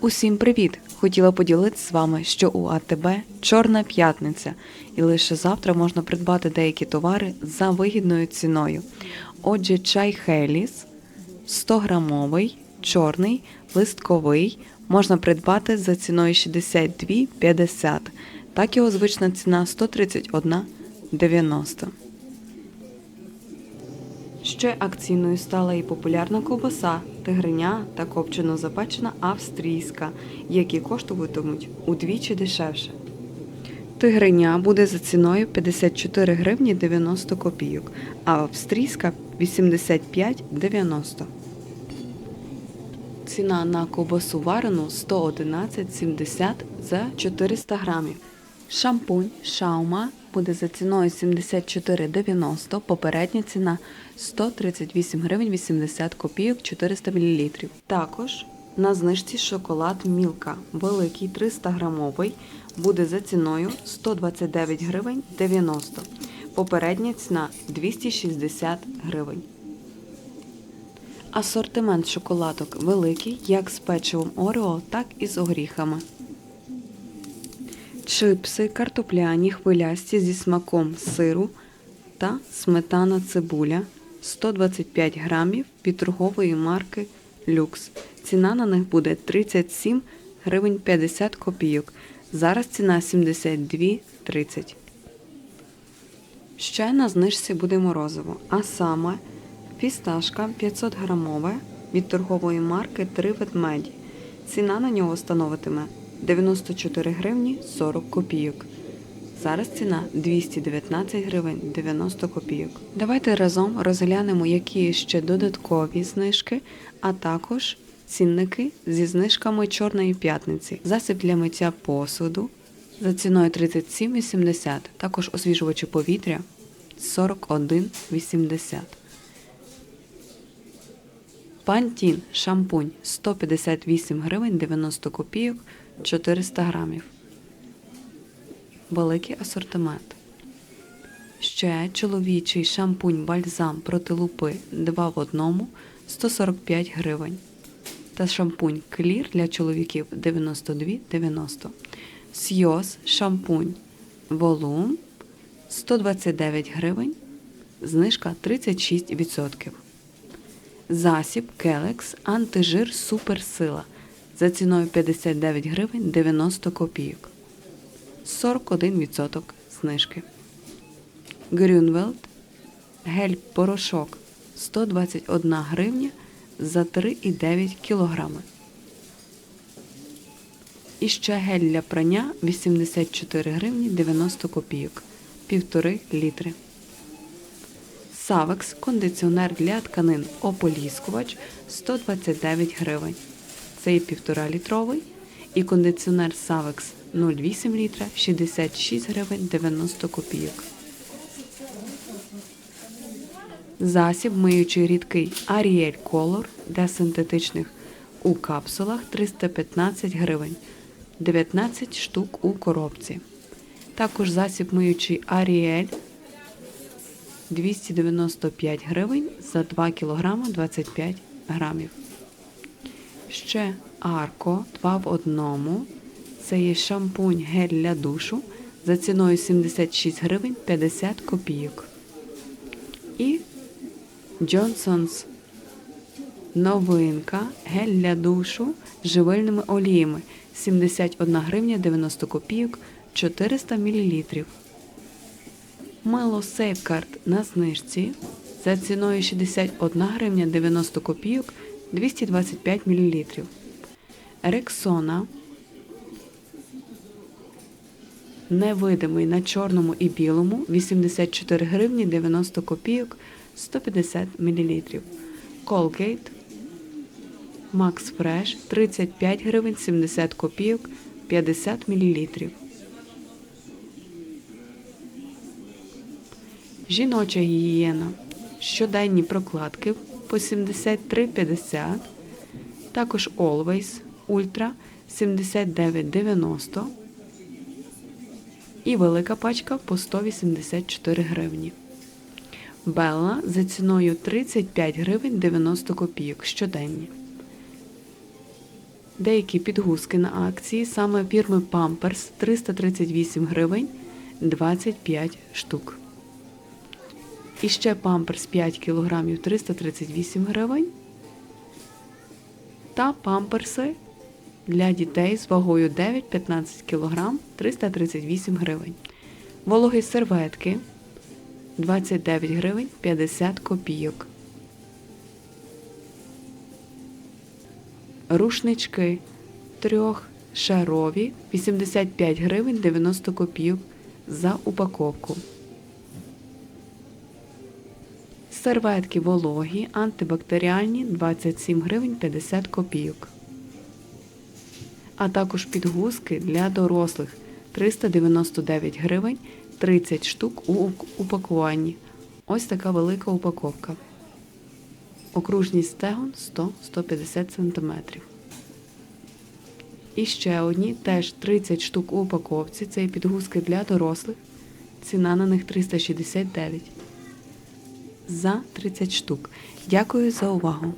Усім привіт! Хотіла поділитися з вами, що у АТБ Чорна п'ятниця, і лише завтра можна придбати деякі товари за вигідною ціною. Отже, чай Хеліс 100 грамовий, чорний, листковий можна придбати за ціною 62,50. Так його звична ціна 131,90. Ще акційною стала і популярна ковбаса, тигриня та копчено запечена австрійська, які коштуватимуть удвічі дешевше. Тигриня буде за ціною 54 гривні 90 копійок, а австрійська 85,90. Ціна на ковбасу варену 111,70 за 400 грамів. Шампунь Шаума буде за ціною 74,90, попередня ціна 138 гривень 80 копійок 400 мл. Також на знижці шоколад Мілка великий 300 грамовий буде за ціною 129 гривень 90. Попередня ціна 260 гривень. Асортимент шоколадок великий, як з печивом Орео, так і з горіхами. Чипси картопляні хвилясті зі смаком сиру та сметана цибуля 125 грамів від торгової марки Люкс. Ціна на них буде 37 гривень 50 копійок. Зараз ціна 72,30. Ще на знижці буде морозиво, а саме фісташка 500 грамове від торгової марки 3 ведмеді. Ціна на нього становитиме 94 гривні 40 копійок. Зараз ціна 219 гривень 90 копійок. Давайте разом розглянемо, які ще додаткові знижки, а також цінники зі знижками Чорної п'ятниці. Засіб для миття посуду за ціною 37,80, також освіжувачі повітря 41,80. Пантін шампунь 158 гривень 90 копійок 400 грамів. Великий асортимент. Ще чоловічий шампунь бальзам проти лупи 2 в 1 145 гривень. Та шампунь клір для чоловіків 92,90. Сйоз шампунь волум 129 гривень. Знижка 36%. Засіб Келекс антижир Суперсила за ціною 59 гривень 90 копійок. 41% знижки. Грюнвелд гель порошок 121 гривня за 3,9 кілограми. І ще гель для прання 84 гривні 90 копійок. 1,5 літри. Савекс кондиціонер для тканин ополіскувач 129 гривень. Це є 1,5 літровий. І кондиціонер Савекс 0,8 літра 66 гривень 90 копійок. Засіб миючий рідкий Ariel Color для синтетичних у капсулах 315 гривень, 19 штук у коробці. Також засіб миючий Ariel 295 гривень за 2 кг 25 грамів. Ще Арко 2 в одному. Це є шампунь гель для душу за ціною 76 гривень 50 копійок. І Johnson's новинка гель для душу з живильними оліями 71 гривня 90 копійок 400 мл. Мило Сейфкард на знижці за ціною 61 гривня 90 копійок 225 мл. Рексона невидимий на чорному і білому 84 гривні 90 копійок 150 мл. Colgate Max Fresh 35 гривень 70 копійок 50 мл. Жіноча гігієна. Щоденні прокладки по 73,50. Також Always Ultra 79,90. І велика пачка по 184 гривні. Белла за ціною 35 гривень 90 копійок щоденні. Деякі підгузки на акції саме фірми Pampers 338 гривень 25 штук. І ще Pampers 5 кг 338 гривень. Та памперси для дітей з вагою 9-15 кг 338 гривень. Вологі серветки 29 гривень 50 копійок. Рушнички трьохшарові 85 гривень 90 копійок за упаковку. Серветки вологі, антибактеріальні 27 гривень 50 копійок. А також підгузки для дорослих 399 гривень 30 штук у упакуванні. Ось така велика упаковка. Окружність стегон 100-150 см. І ще одні, теж 30 штук у упаковці. Це підгузки для дорослих. Ціна на них 369 за 30 штук. Дякую за увагу!